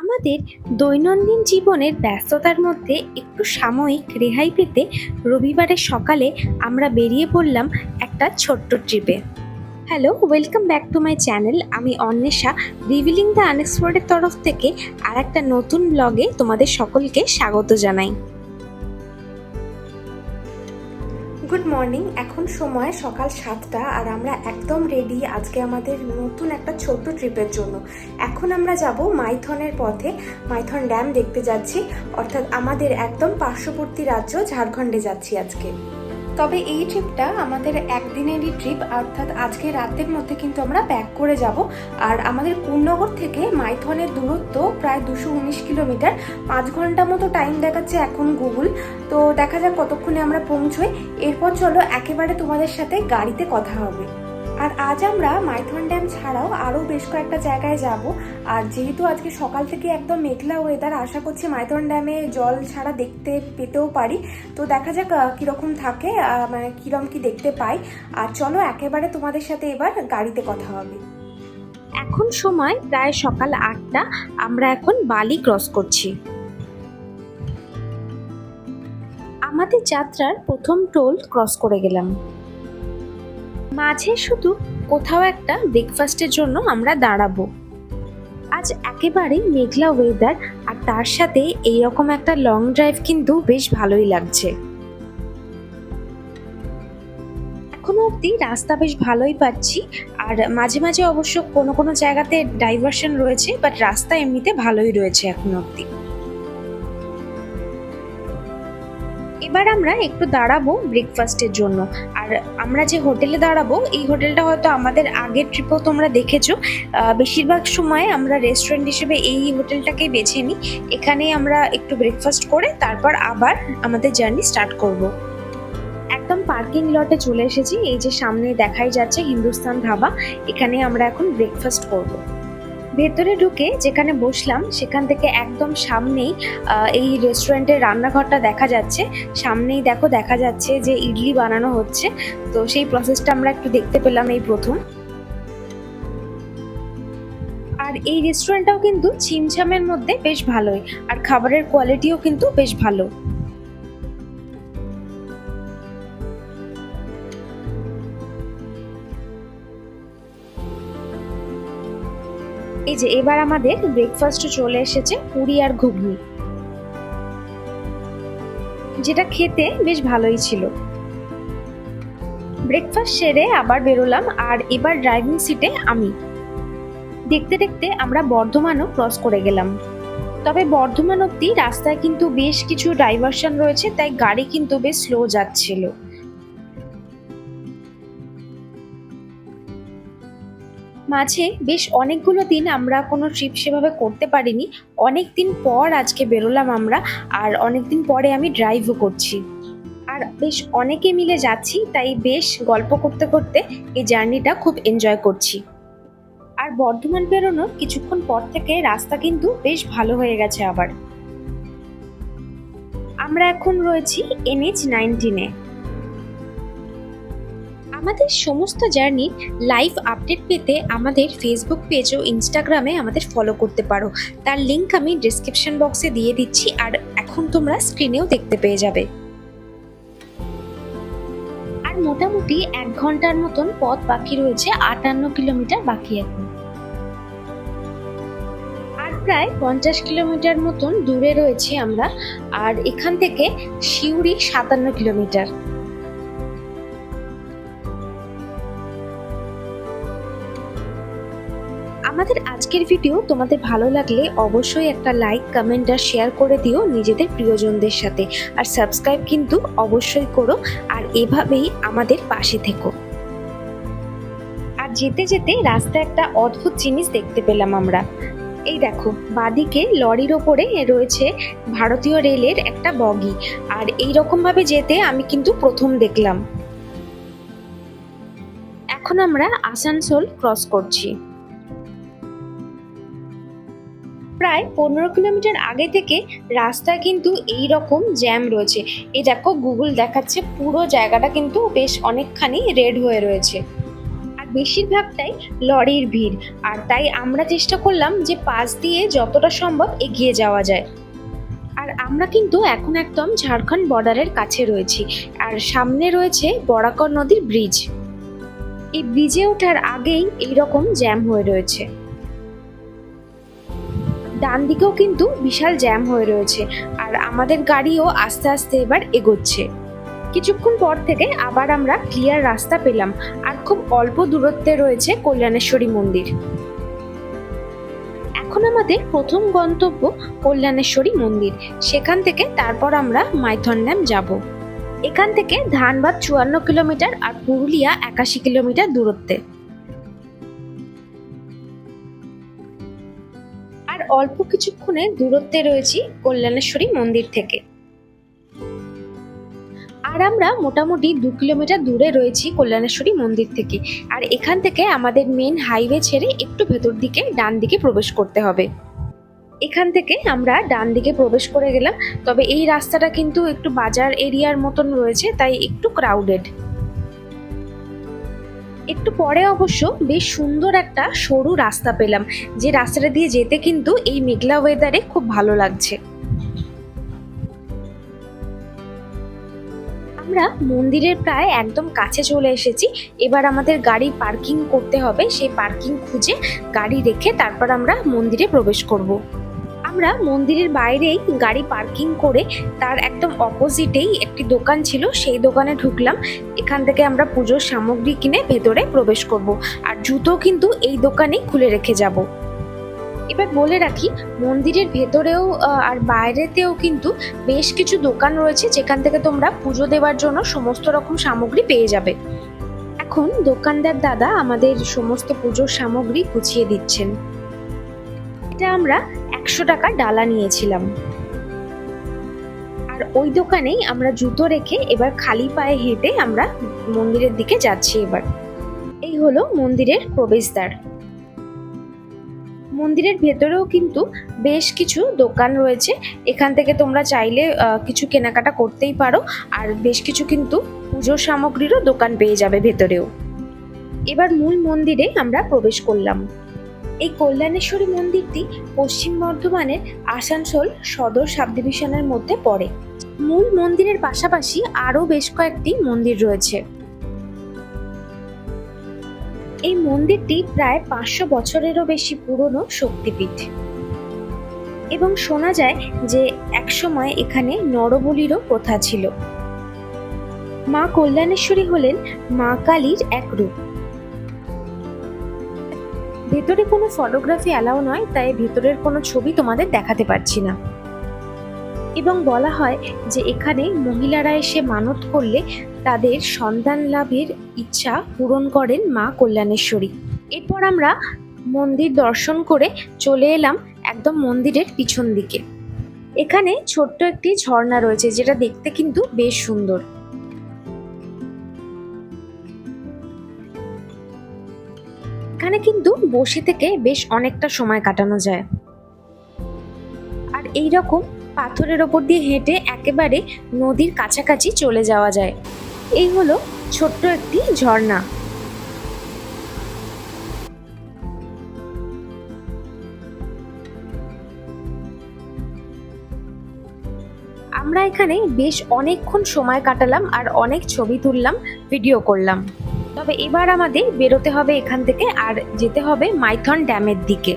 আমাদের দৈনন্দিন জীবনের ব্যস্ততার মধ্যে একটু সাময়িক রেহাই পেতে রবিবারের সকালে আমরা বেরিয়ে পড়লাম একটা ছোট্ট ট্রিপে। Hello welcome back to my channel আমি অন্বেষা রিভিলিং দ্য আনএক্সপোর্টের তরফ থেকে আর একটা নতুন ব্লগে তোমাদের সকলকে স্বাগত জানাই। গুড মর্নিং এখন সময় সকাল সাতটা আর আমরা একদম রেডি আজকে আমাদের নতুন একটা ছোট্ট ট্রিপের জন্য। এখন আমরা যাব মাইথনের পথে, মাইথন ড্যাম দেখতে যাচ্ছি। অর্থাৎ আমাদের একদম পার্শ্ববর্তী রাজ্য ঝাড়খণ্ডে যাচ্ছি আজকে। তবে এই ট্রিপটা আমাদের একদিনেরই ট্রিপ অর্থাৎ আজকে রাতের মধ্যে কিন্তু আমরা ব্যাক করে যাব। আর আমাদের কুন্নগর থেকে মাইথনের দূরত্ব প্রায় দুশো উনিশ কিলোমিটার। পাঁচ ঘণ্টা মতো টাইম দেখাচ্ছে এখন গুগল। তো দেখা যাক কতক্ষণে আমরা পৌঁছোই। এরপর চলো একেবারে তোমাদের সাথে গাড়িতে কথা হবে। আর আজ আমরা মাইথন ড্যাম ছাড়াও আরও বেশ কয়েকটা জায়গায় যাব। আর যেহেতু আজকে সকাল থেকে একদম মেঘলা ওয়েদার আশা করছি মাইথন ড্যামে জল ছাড়া দেখতে পেতেও পারি। তো দেখা যাক কীরকম থাকে মানে কীরকম কি দেখতে পাই। আর চলো, একেবারে তোমাদের সাথে এবার গাড়িতে কথা হবে। এখন সময় প্রায় সকাল আটটা। আমরা এখন বালি ক্রস করছি। আমাদের যাত্রার প্রথম টোল ক্রস করে গেলাম। মাঝে শুধু কোথাও একটা ব্রেকফাস্টের জন্য আমরা দাঁড়াবো। আজ একেবারেই মেঘলা ওয়েদার আর তার সাথে এইরকম একটা লং ড্রাইভ কিন্তু বেশ ভালোই লাগছে। এখনও অবধি রাস্তা বেশ ভালোই পাচ্ছি আর মাঝে মাঝে অবশ্য কোনো কোনো জায়গাতে ডাইভারশন রয়েছে বাট রাস্তা এমনিতে ভালোই রয়েছে এখনও অবধি। এবার আমরা একটু দাঁড়াবো ব্রেকফাস্টের জন্য। আর আমরা যে হোটেলে দাঁড়াবো, এই হোটেলটা হয়তো আমাদের আগের ট্রিপেও তোমরা দেখেছ। বেশিরভাগ সময় আমরা রেস্টুরেন্ট হিসেবে এই হোটেলটাকেই বেছে নিই। এখানেই আমরা একটু ব্রেকফাস্ট করে তারপর আবার আমাদের জার্নি স্টার্ট করব। একদম পার্কিং লটে চলে এসেছি। এই যে সামনে দেখাই যাচ্ছে হিন্দুস্তান ধাবা। এখানে আমরা এখন ব্রেকফাস্ট করব। ভেতরে ঢুকে যেখানে বসলাম, সেখান থেকে একদম সামনেই এই রেস্টুরেন্টের রান্নাঘরটা দেখা যাচ্ছে। সামনেই দেখো দেখা যাচ্ছে যে ইডলি বানানো হচ্ছে। তো সেই প্রসেসটা আমরা একটু দেখতে পেলাম এই প্রথম। আর এই রেস্টুরেন্টটাও কিন্তু ছিমছামের মধ্যে বেশ ভালোই। আর খাবারের কোয়ালিটিও কিন্তু বেশ ভালো। এই যে এবার আমাদের ব্রেকফাস্ট চলে এসেছে পুরি আর ঘুগনি। যেটা খেতে বেশ ভালোই ছিল। ব্রেকফাস্ট সেরে আবার বেরোলাম আর এবার ড্রাইভিং সিটে আমি। দেখতে দেখতে আমরা বর্ধমানও ক্রস করে গেলাম। তবে বর্ধমান অব্দি রাস্তায় কিন্তু বেশ কিছু ডাইভারশন রয়েছে, তাই গাড়ি কিন্তু বেশ স্লো যাচ্ছিল। মাঝে বেশ অনেকগুলো দিন আমরা কোনো ট্রিপ সেভাবে করতে পারিনি। অনেক দিন পর আজকে বেরোলাম আমরা, আর অনেক দিন পরে আমি ড্রাইভও করছি। আর বেশ অনেকে মিলে যাচ্ছি, তাই বেশ গল্প করতে করতে এই জার্নিটা খুব এনজয় করছি। আর বর্ধমান বেরোনোর কিছুক্ষণ পর থেকে রাস্তা কিন্তু বেশ ভালো হয়ে গেছে আবার। আমরা এখন রয়েছি এনএইচ নাইনটিনে আমাদের সমস্ত জার্নির লাইভ আপডেট পেতে আমাদের ফেসবুক পেজ ও ইনস্টাগ্রামে আমাদের ফলো করতে পারো। তার লিংক আমি ডিসক্রিপশন বক্সে দিয়ে দিচ্ছি আর এখন তোমরা স্ক্রিনেও দেখতে পেয়ে যাবে। আর মোটামুটি এক ঘণ্টার মতন পথ বাকি রয়েছে, আটান্ন কিলোমিটার বাকি এখন। প্রায় পঞ্চাশ কিলোমিটার মতন দূরে রয়েছে আমরা, আর এখান থেকে সিউড়ি সাতান্ন কিলোমিটার। আমাদের আজকের ভিডিও তোমাদের ভালো লাগলে অবশ্যই একটা লাইক কমেন্ট আর শেয়ার করে দিও নিজেদের প্রিয়জনদের সাথে। আর সাবস্ক্রাইব কিন্তু অবশ্যই করো আর এভাবেই আমাদের পাশে থেকো। আর যেতে যেতে রাস্তায় একটা অদ্ভুত জিনিস দেখতে পেলাম আমরা। এই দেখো, বাদিকে লরির ওপরে রয়েছে ভারতীয় রেলের একটা বগি। আর এই রকম ভাবে যেতে আমি কিন্তু প্রথম দেখলাম। এখন আমরা আসানসোল ক্রস করছি। প্রায় পনেরো কিলোমিটার আগে থেকে রাস্তায় কিন্তু এই রকম জ্যাম রয়েছে। এই দেখো গুগল দেখাচ্ছে পুরো জায়গাটা কিন্তু বেশ অনেকখানি রেড হয়ে রয়েছে। আর বেশিরভাগটাই লরির ভিড়। আর তাই আমরা চেষ্টা করলাম যে পাশ দিয়ে যতটা সম্ভব এগিয়ে যাওয়া যায়। আর আমরা কিন্তু এখন একদম ঝাড়খণ্ড বর্ডারের কাছে রয়েছি। আর সামনে রয়েছে বরাকর নদীর ব্রিজ এই ব্রিজে ওঠার আগেই এইরকম জ্যাম হয়ে রয়েছে। ডান দিকেও কিন্তু বিশাল জ্যাম হয়ে রয়েছে আর আমাদের গাড়িও আস্তে আস্তে এবার এগোচ্ছে। কিছুক্ষণ পর থেকে আবার আমরা ক্লিয়ার রাস্তা পেলাম আর খুব অল্প দূরত্বে রয়েছে কল্যাণেশ্বরী মন্দির। এখন আমাদের প্রথম গন্তব্য কল্যাণেশ্বরী মন্দির। সেখান থেকে তারপর আমরা মাইথন ড্যাম যাব। এখান থেকে ধানবাদ চুয়ান্ন কিলোমিটার আর পুরুলিয়া একাশি কিলোমিটার দূরত্বে। অল্প কিছুক্ষণে দূরত্বে রয়েছি কল্যাণেশ্বরী মন্দির থেকে। আর আমরা মোটামুটি দু কিলোমিটার দূরে রয়েছি কল্যাণেশ্বরী মন্দির থেকে। আর এখান থেকে আমাদের মেন হাইওয়ে ছেড়ে একটু ভেতর দিকে ডান দিকে প্রবেশ করতে হবে। এখান থেকে আমরা ডান দিকে প্রবেশ করে গেলাম, তবে এই রাস্তাটা কিন্তু একটু বাজার এরিয়ার মতন রয়েছে, তাই একটু ক্রাউডেড একটু পরে অবশ্য বেশ সুন্দর একটা সরু রাস্তা পেলাম, যে রাস্তাটা দিয়ে যেতে কিন্তু এই মেঘলা ওয়েদারে খুব ভালো লাগছে আমরা মন্দিরের প্রায় একদম কাছে চলে এসেছি, এবার আমাদের গাড়ি পার্কিং করতে হবে, সেই পার্কিং খুঁজে গাড়ি রেখে তারপর আমরা মন্দিরে প্রবেশ করব। আমরা মন্দিরের বাইরেই গাড়ি পার্কিং করে তার একদম অপোজিটেই একটি দোকান ছিল, সেই দোকানে ঢুকলাম। এখান থেকে আমরা পুজোর সামগ্রী কিনে ভেতরে প্রবেশ করব আর জুতো কিন্তু এই দোকানেই খুলে রেখে যাব। এবার বলে রাখি, মন্দিরের ভেতরেও আর বাইরেতেও কিন্তু বেশ কিছু দোকান রয়েছে যেখান থেকে তোমরা পুজো দেওয়ার জন্য সমস্ত রকম সামগ্রী পেয়ে যাবে। এখন দোকানদার দাদা আমাদের সমস্ত পুজোর সামগ্রী গুছিয়ে দিচ্ছেন। এটা আমরা একশো টাকা ডালা নিয়েছিলাম। আর ওই দোকানেই আমরা জুতো রেখে এবার খালি পায়ে হেঁটে আমরা মন্দিরের দিকে যাচ্ছি এবার। এই হলো মন্দিরের প্রবেশদ্বার। মন্দিরের ভেতরেও কিন্তু বেশ কিছু দোকান রয়েছে। এখান থেকে তোমরা চাইলে কিছু কেনাকাটা করতেই পারো। আর বেশ কিছু কিন্তু পুজোর সামগ্রীরও দোকান পেয়ে যাবে ভেতরেও। এবার মূল মন্দিরে আমরা প্রবেশ করলাম। এই কল্যাণেশ্বরী মন্দিরটি পশ্চিম বর্ধমানের আসানসোল সদর সাব ডিভিশনের মধ্যে পড়ে। মূল মন্দিরের পাশাপাশি আরও বেশ কয়েকটি মন্দির রয়েছে। এই মন্দিরটি প্রায় পাঁচশো বছরেরও বেশি পুরনো শক্তিপীঠ। এবং শোনা যায় যে একসময় এখানে নরবলিরও প্রথা ছিল। মা কল্যাণেশ্বরী হলেন মা কালীর এক রূপ। ভেতরে কোনো ফটোগ্রাফি অ্যালাউ নয়, তাই ভেতরের কোনো ছবি তোমাদের দেখাতে পারছি না। এবং বলা হয় যে এখানে মহিলারা এসে মানত করলে তাদের সন্তান লাভের ইচ্ছা পূরণ করেন মা কল্যাণেশ্বরী। এরপর আমরা মন্দির দর্শন করে চলে এলাম একদম মন্দিরের পিছন দিকে। এখানে ছোট্ট একটি ঝর্ণা রয়েছে, যেটা দেখতে কিন্তু বেশ সুন্দর। এখানে কিন্তু বসে থেকে বেশ অনেকটা সময় কাটানো যায়। আর এই রকম পাথরের ওপর দিয়ে হেঁটে একেবারে নদীর কাছাকাছি চলে যাওয়া যায়। এই হলো ছোট্ট একটি ঝর্ণা। আমরা এখানে বেশ অনেকক্ষণ সময় কাটালাম আর অনেক ছবি তুললাম ভিডিও করলাম। তবে এবার আমাদের বেরোতে হবে এখান থেকে আর যেতে হবে মাইথন ড্যামের দিকে।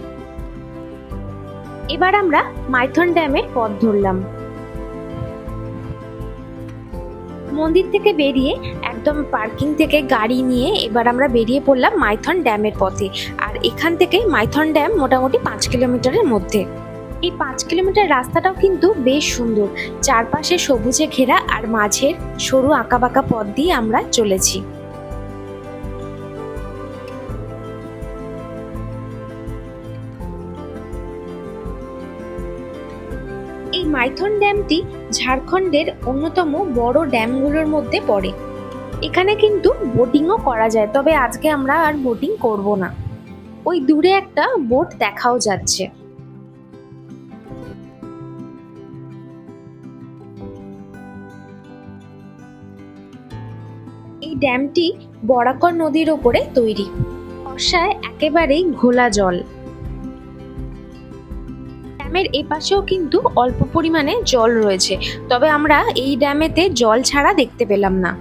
এবার আমরা মাইথন ড্যামের পথ ধরলাম। মন্দির থেকে বেরিয়ে একদম পার্কিং থেকে গাড়ি নিয়ে এবার আমরা বেরিয়ে পড়লাম মাইথন ড্যামের পথে। আর এখান থেকে মাইথন ড্যাম মোটামুটি পাঁচ কিলোমিটারের মধ্যে। এই পাঁচ কিলোমিটার রাস্তাটাও কিন্তু বেশ সুন্দর। চারপাশে সবুজে ঘেরা আর মাঝের সরু আঁকাবাঁকা পথ দিয়ে আমরা চলেছি। এই মাইথন ড্যামটি ঝাড়খণ্ডের অন্যতম বড় ড্যামগুলোর মধ্যে পড়ে। এখানে কিন্তু বোটিংও করা যায়, তবে আজকে আমরা আর বোটিং করব না। ওই দূরে একটা বোট দেখাও যাচ্ছে। এই ড্যামটি বরাকর নদীর ওপরে তৈরি। বর্ষায় একেবারেই ঘোলা জল। ড্যামের এপাশেও কিন্তু অল্প পরিমাণে জল রয়েছে। তবে আমরা এই ড্যামেতে জল ছাড়া দেখতে পেলাম না।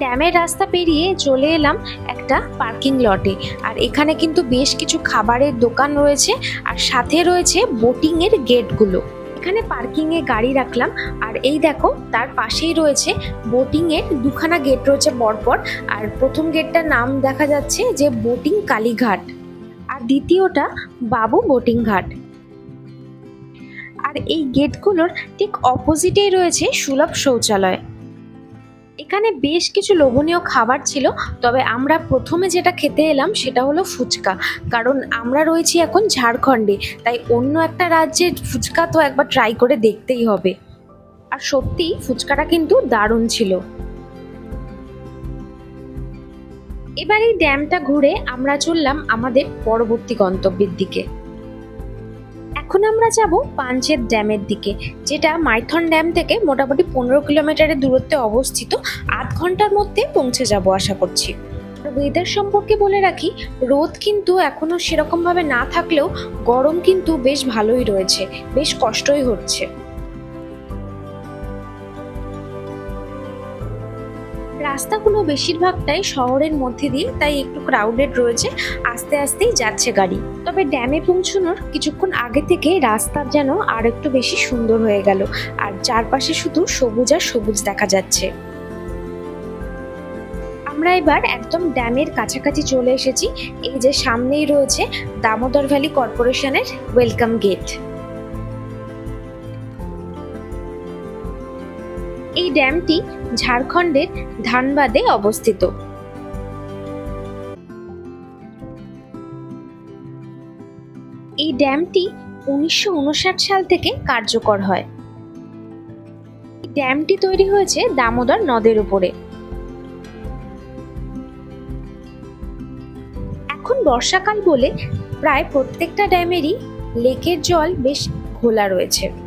ড্যামের রাস্তা পেরিয়ে চলে এলাম একটা পার্কিং লটে। আর এখানে কিন্তু বেশ কিছু খাবারের দোকান রয়েছে আর সাথে রয়েছে বোটিং এর গেটগুলো। এখানে পার্কিং এ গাড়ি রাখলাম আর এই দেখো, তার পাশেই রয়েছে বোটিং এর দুখানা গেট রয়েছে পরপর আর প্রথম গেটটার নাম দেখা যাচ্ছে যে বোটিং কালীঘাট আর দ্বিতীয়টা বাবু বোটিং ঘাট। আর এই গেটগুলোর ঠিক অপোজিটেই রয়েছে সুলভ শৌচালয়। এখানে বেশ কিছু লোভনীয় খাবার ছিল, তবে আমরা প্রথমে যেটা খেতে এলাম সেটা হলো ফুচকা। কারণ আমরা রয়েছি এখন ঝাড়খণ্ডে, তাই অন্য একটা রাজ্যের ফুচকা তো একবার ট্রাই করে দেখতেই হবে। আর সত্যি, ফুচকাটা কিন্তু দারুণ ছিল। এবার এই ড্যামটা ঘুরে আমরা চললাম আমাদের পরবর্তী গন্তব্যের দিকে। এখন আমরা যাব পাঞ্চেত ড্যামের দিকে, যেটা মাইথন ড্যাম থেকে মোটামুটি পনেরো কিলোমিটারের দূরত্বে অবস্থিত। আধ ঘণ্টার মধ্যে পৌঁছে যাব আশা করছি। ওয়েদার সম্পর্কে বলে রাখি, রোদ কিন্তু এখনও সেরকমভাবে না থাকলেও গরম কিন্তু বেশ ভালোই রয়েছে, বেশ কষ্টই হচ্ছে। রাস্তাগুলো বেশিরভাগটাই শহরের মধ্যে দিয়ে, তাই একটু ক্রাউডেড রয়েছে। আস্তে আস্তেই যাচ্ছে গাড়ি। তবে ড্যামে পৌঁছানোর কিছুক্ষণ আগে থেকে রাস্তা যেন আর একটু বেশি সুন্দর হয়ে গেল। আর চারপাশে শুধু সবুজ আর সবুজ দেখা যাচ্ছে। আমরা এবার একদম ড্যামের কাছাকাছি চলে এসেছি। এই যে সামনেই রয়েছে দামোদর ভ্যালি কর্পোরেশনের ওয়েলকাম গেট এই ড্যামটি ঝাড়খণ্ডের ধানবাদে অবস্থিত। এই ড্যামটি উনিশশো উনষাট সাল থেকে কার্যকর হয়। ড্যামটি তৈরি হয়েছে দামোদর নদের উপরে। এখন বর্ষাকাল বলে প্রায় প্রত্যেকটা ড্যামেরই লেকের জল বেশ ঘোলা রয়েছে।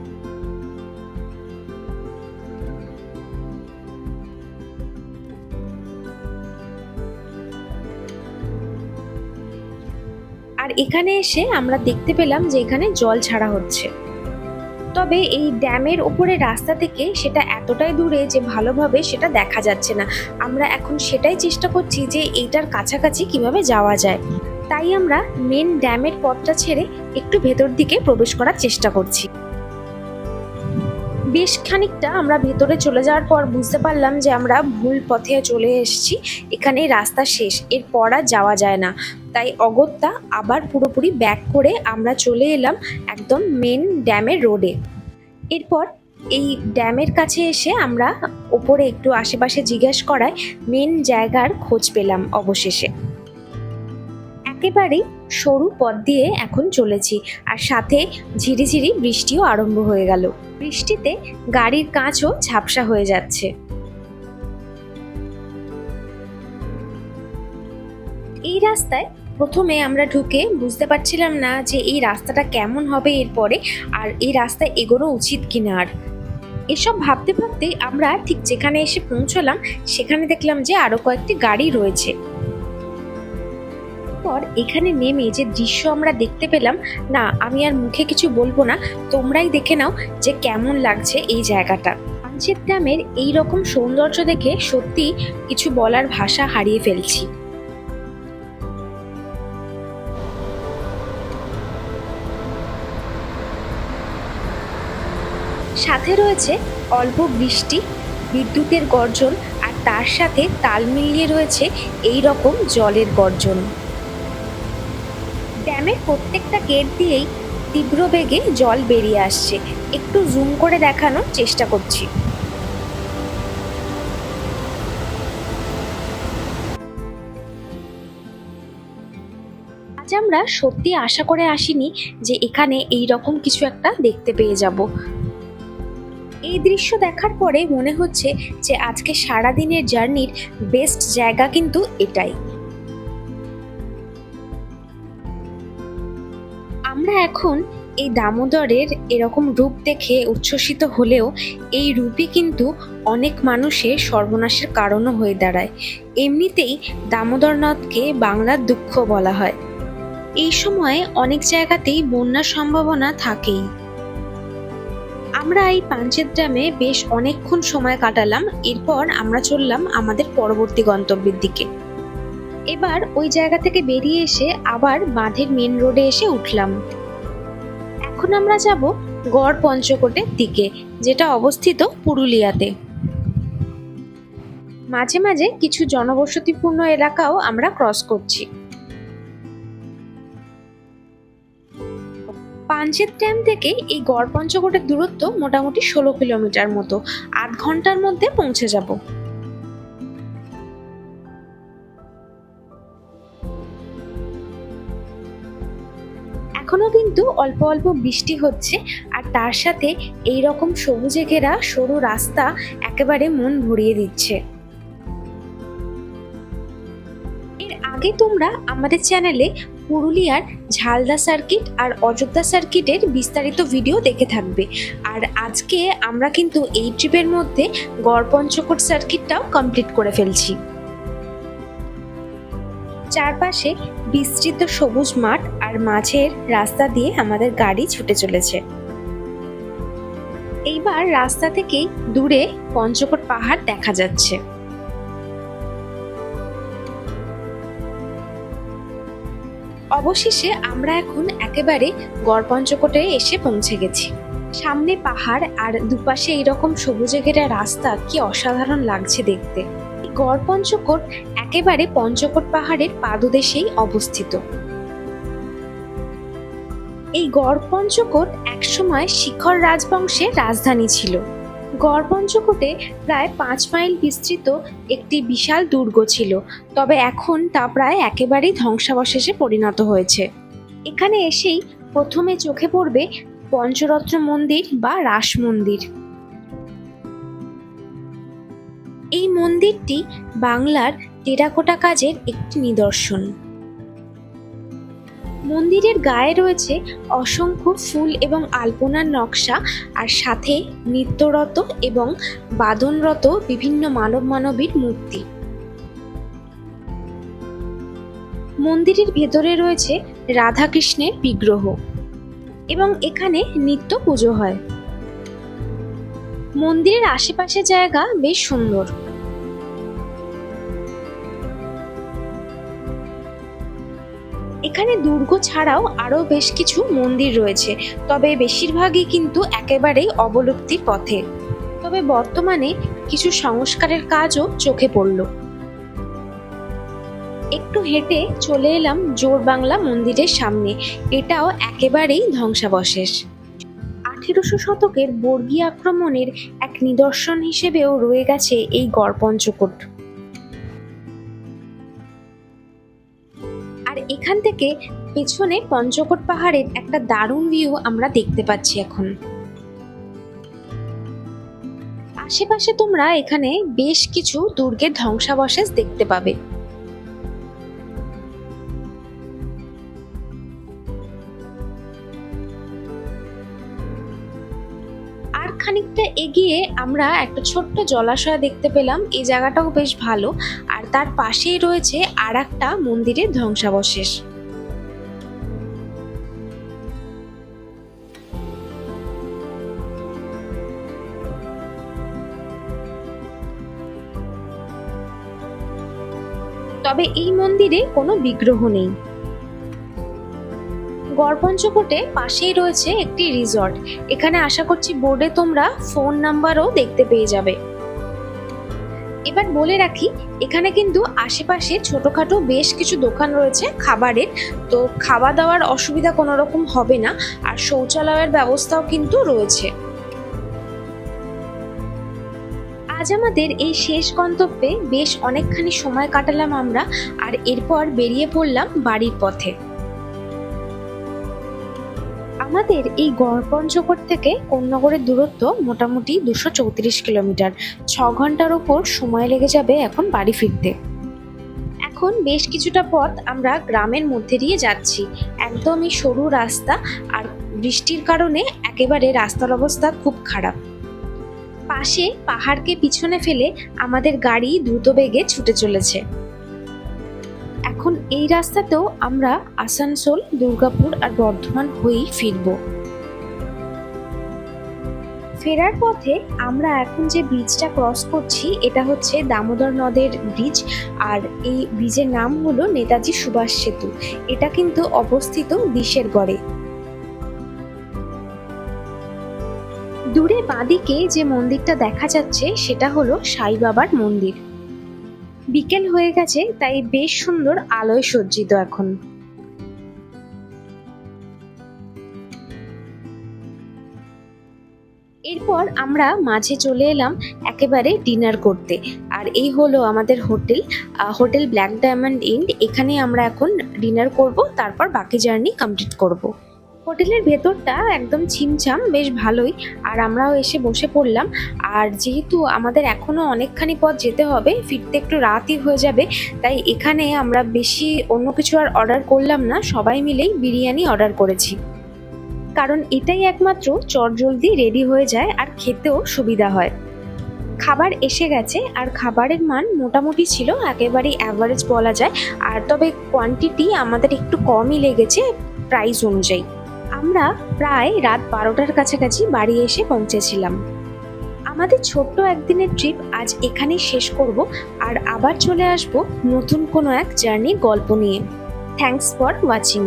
এখানে এসে আমরা দেখতে পেলাম যে এখানে জল ছাড়া হচ্ছে। তবে এই ড্যামের ওপরে রাস্তা থেকে সেটা এতটাই দূরে যে ভালোভাবে সেটা দেখা যাচ্ছে না। আমরা এখন সেটাই চেষ্টা করছি যে এইটার কাছাকাছি কীভাবে যাওয়া যায়। তাই আমরা মেন ড্যামের পথটা ছেড়ে একটু ভেতর দিকে প্রবেশ করার চেষ্টা করছি। বেশ খানিকটা আমরা ভেতরে চলে যাওয়ার পর বুঝতে পারলাম যে আমরা ভুল পথে চলে এসেছি। এখানে রাস্তা শেষ। এরপর আর যাওয়া যায় না। তাই অগত্যা আবার পুরোপুরি ব্যাক করে আমরা চলে এলাম একদম মেন ড্যামের রোডে এরপর এই ড্যামের কাছে এসে আমরা ওপরে একটু আশেপাশে জিজ্ঞেস করায় মেন জায়গার খোঁজ পেলাম অবশেষে। একেবারেই সরু পথ দিয়ে এখন চলেছি আর সাথে ঝিরিঝিরি বৃষ্টিও আরম্ভ হয়ে গেল। বৃষ্টিতে গাড়ির কাঁচও ঝাপসা হয়ে যাচ্ছে। এই রাস্তায় প্রথমে আমরা ঢুকে বুঝতে পারছিলাম না যে এই রাস্তাটা কেমন হবে এরপরে, আর এই রাস্তায় এগোনো উচিত কিনা আর। এসব ভাবতে ভাবতে আমরা ঠিক যেখানে এসে পৌঁছলাম, সেখানে দেখলাম যে আরও কয়েকটি গাড়ি রয়েছে। পর এখানে নেমে যে দৃশ্য আমরা দেখতে পেলাম, না, আমি আর মুখে কিছু বলব না, তোমরাই দেখে নাও যে কেমন লাগছে এই জায়গাটা। পাঞ্চেত ড্যামের এই রকম সৌন্দর্য দেখে সত্যি কিছু বলার ভাষা হারিয়ে ফেলছি। সাথে রয়েছে অল্প বৃষ্টি, বিদ্যুতের গর্জন আর তার সাথে তাল মিলিয়ে রয়েছে এই রকম জলের গর্জন। ড্যামের প্রত্যেকটা গেট দিয়েই তীব্র বেগে জল বেরিয়ে আসছে। একটু জুম করে দেখানোর চেষ্টা করছি। আজ আমরা সত্যি আশা করে আসিনি যে এখানে এই রকম কিছু একটা দেখতে পেয়ে যাব। এই দৃশ্য দেখার পরে মনে হচ্ছে যে আজকে সারা দিনের জার্নির বেস্ট জায়গা কিন্তু এটাই। আমরা এখন এই দামোদরের এরকম রূপ দেখে উচ্ছ্বসিত হলেও এই রূপই কিন্তু অনেক মানুষের সর্বনাশের কারণও হয়ে দাঁড়ায়। এমনিতেই দামোদর নদকে বাংলার দুঃখ বলা হয়। এই সময়ে অনেক জায়গাতেই বন্যার সম্ভাবনা থাকেই। আমরা এই পাঞ্চেত ড্যামে বেশ অনেকক্ষণ সময় কাটালাম, এরপর আমরা চললাম আমাদের পরবর্তী গন্তব্যের দিকে। এবার ওই জায়গা থেকে বেরিয়ে এসে আবার বাঁধের মেন রোডে এসে উঠলাম। এখন আমরা যাব গড় পঞ্চকোটের দিকে, যেটা অবস্থিত পুরুলিয়াতে। মাঝে মাঝে কিছু জনবসতিপূর্ণ এলাকাও আমরা ক্রস করছি। পাঞ্চেত ড্যাম থেকে এই গড় পঞ্চকোটের দূরত্ব মোটামুটি ষোলো কিলোমিটার মতো। আধ ঘণ্টার মধ্যে পৌঁছে যাব। এখনও কিন্তু অল্প অল্প বৃষ্টি হচ্ছে আর তার সাথে এই রকম সবুজে ঘেরা সরু রাস্তা একেবারে মন ভরিয়ে দিচ্ছে। এর আগে তোমরা আমাদের চ্যানেলে পুরুলিয়ার ঝালদা সার্কিট আর অযোধ্যা সার্কিটের বিস্তারিত ভিডিও দেখে থাকবে। আর আজকে আমরা কিন্তু এই ট্রিপের মধ্যে গড়পঞ্চকোট সার্কিটটাও কমপ্লিট করে ফেলছি। চারপাশে বিস্তৃত সবুজ মাঠ আর মাঝের রাস্তা দিয়ে আমাদের গাড়ি ছুটে চলেছে। এইবার রাস্তা থেকেই দূরে পঞ্চকোট পাহাড় দেখা যাচ্ছে। অবশেষে আমরা এখন একেবারে গড়পঞ্চকোটে এসে পৌঁছে গেছি। সামনে পাহাড় আর দুপাশে এইরকম সবুজে ঘেরা রাস্তা, কি অসাধারণ লাগছে দেখতে। গড়পঞ্চকোট একেবারে পঞ্চকোট পাহাড়ের পাদদেশেই অবস্থিত। এই গড়পঞ্চকোট একসময় শিখর রাজবংশের রাজধানী ছিল। গড়পঞ্চকোটে প্রায় পাঁচ মাইল বিস্তৃত একটি বিশাল দুর্গ ছিল, তবে এখন তা প্রায় একেবারেই ধ্বংসাবশেষে পরিণত হয়েছে। এখানে এসেই প্রথমে চোখে পড়বে পঞ্চরত্ন মন্দির বা রাস মন্দির। এই মন্দিরটি বাংলার টেরাকোটা কাজের একটি নিদর্শন। মন্দিরের গায়ে রয়েছে অসংখ্য ফুল এবং আলপনার নকশা আর সাথে নৃত্যরত এবং বাদনরত বিভিন্ন মানব মানবীর মূর্তি। মন্দিরের ভেতরে রয়েছে রাধাকৃষ্ণের বিগ্রহ এবং এখানে নিত্য পুজো হয়। মন্দিরের আশেপাশে জায়গা বেশ সুন্দর। এখানে দুর্গ ছাড়াও আরও বেশ কিছু মন্দির রয়েছে, তবে বেশিরভাগই কিন্তু একেবারেই অবলুপ্তির পথে। তবে বর্তমানে কিছু সংস্কারের কাজও চোখে পড়ল। একটু হেঁটে চলে এলাম জোর বাংলা মন্দিরের সামনে, এটাও একেবারেই ধ্বংসাবশেষ। আঠেরোশো শতকের বর্গী আক্রমণের এক নিদর্শন হিসেবেও রয়ে গেছে এই গড়পঞ্চকোট। এখান থেকে পেছনে পঞ্চকোট পাহাড়ের একটা দারুণ ভিউ আমরা দেখতে পাচ্ছি এখন। আশেপাশে তোমরা এখানে বেশ কিছু দুর্গের ধ্বংসাবশেষ দেখতে পাবে। এগিয়ে আমরা একটা ছোট্ট জলাশয় দেখতে পেলাম। এই জায়গাটাও বেশ ভালো। আর তার পাশেই রয়েছে আর একটা মন্দিরের ধ্বংসাবশেষ। তবে এই মন্দিরে কোনো বিগ্রহ নেই। গড়পঞ্চকোটে পাশেই রয়েছে একটি রিসর্ট। এখানে আশা করছি বোর্ডে তোমরা ফোন নাম্বারও দেখতে পেয়ে যাবে। এবার বলে রাখি, এখানে কিন্তু আশেপাশে ছোটোখাটো বেশ কিছু দোকান রয়েছে খাবারের। তো খাওয়া দাওয়ার অসুবিধা কোনো রকম হবে না, আর শৌচালয়ের ব্যবস্থাও কিন্তু রয়েছে। আজ আমাদের এই শেষ গন্তব্যে বেশ অনেকখানি সময় কাটালাম আমরা, আর এরপর বেরিয়ে পড়লাম বাড়ির পথে। আমাদের এই গড়পঞ্চকোট থেকে কোন্নগরের দূরত্ব মোটামুটি দুশো চৌত্রিশ কিলোমিটার। ছ ঘণ্টার ওপর সময় লেগে যাবে এখন বাড়ি ফিরতে। এখন বেশ কিছুটা পথ আমরা গ্রামের মধ্যে দিয়ে যাচ্ছি। একদমই সরু রাস্তা আর বৃষ্টির কারণে একেবারে রাস্তার অবস্থা খুব খারাপ। পাশে পাহাড়কে পিছনে ফেলে আমাদের গাড়ি দ্রুত বেগে ছুটে চলেছে। এই রাস্তাতেও আমরা আসানসোল, দুর্গাপুর আর বর্ধমান হয়েই ফিরব। ফেরার পথে আমরা এখন যে ব্রিজটা ক্রস করছি, এটা হচ্ছে দামোদর নদের ব্রিজ আর এই ব্রিজের নাম হলো নেতাজি সুভাষ সেতু। এটা কিন্তু অবস্থিত দিশের গড়ে। দূরে বাঁদিকে যে মন্দিরটা দেখা যাচ্ছে, সেটা হলো সাই বাবার মন্দির। বিকেল হয়ে গেছে, তাই বেশ সুন্দর আলোয় সজ্জিত এখন। এরপর আমরা মাঝে চলে এলাম একেবারে ডিনার করতে। আর এই হলো আমাদের hotel hotel Black Diamond Inn. এখানে আমরা এখন ডিনার করব, তারপর বাকি জার্নি কমপ্লিট করব। হোটেলের ভেতরটা একদম ছিমছাম, বেশ ভালোই। আর আমরাও এসে বসে পড়লাম। আর যেহেতু আমাদের এখনও অনেকখানি পথ যেতে হবে, ফিরতে একটু রাতই হয়ে যাবে, তাই এখানে আমরা বেশি অন্য কিছু আর অর্ডার করলাম না, সবাই মিলেই বিরিয়ানি অর্ডার করেছি। কারণ এটাই একমাত্র চটজলদি রেডি হয়ে যায় আর খেতেও সুবিধা হয়। খাবার এসে গেছে, আর খাবারের মান মোটামুটি ছিল, একেবারেই অ্যাভারেজ বলা যায়। আর তবে কোয়ান্টিটি আমাদের একটু কমই লেগেছে প্রাইস অনুযায়ী। আমরা প্রায় রাত বারোটার কাছাকাছি বাড়ি এসে পৌঁছেছিলাম। আমাদের ছোট্ট একদিনের ট্রিপ আজ এখানেই শেষ করব আর আবার চলে আসব নতুন কোনো এক জার্নি গল্প নিয়ে। Thanks for watching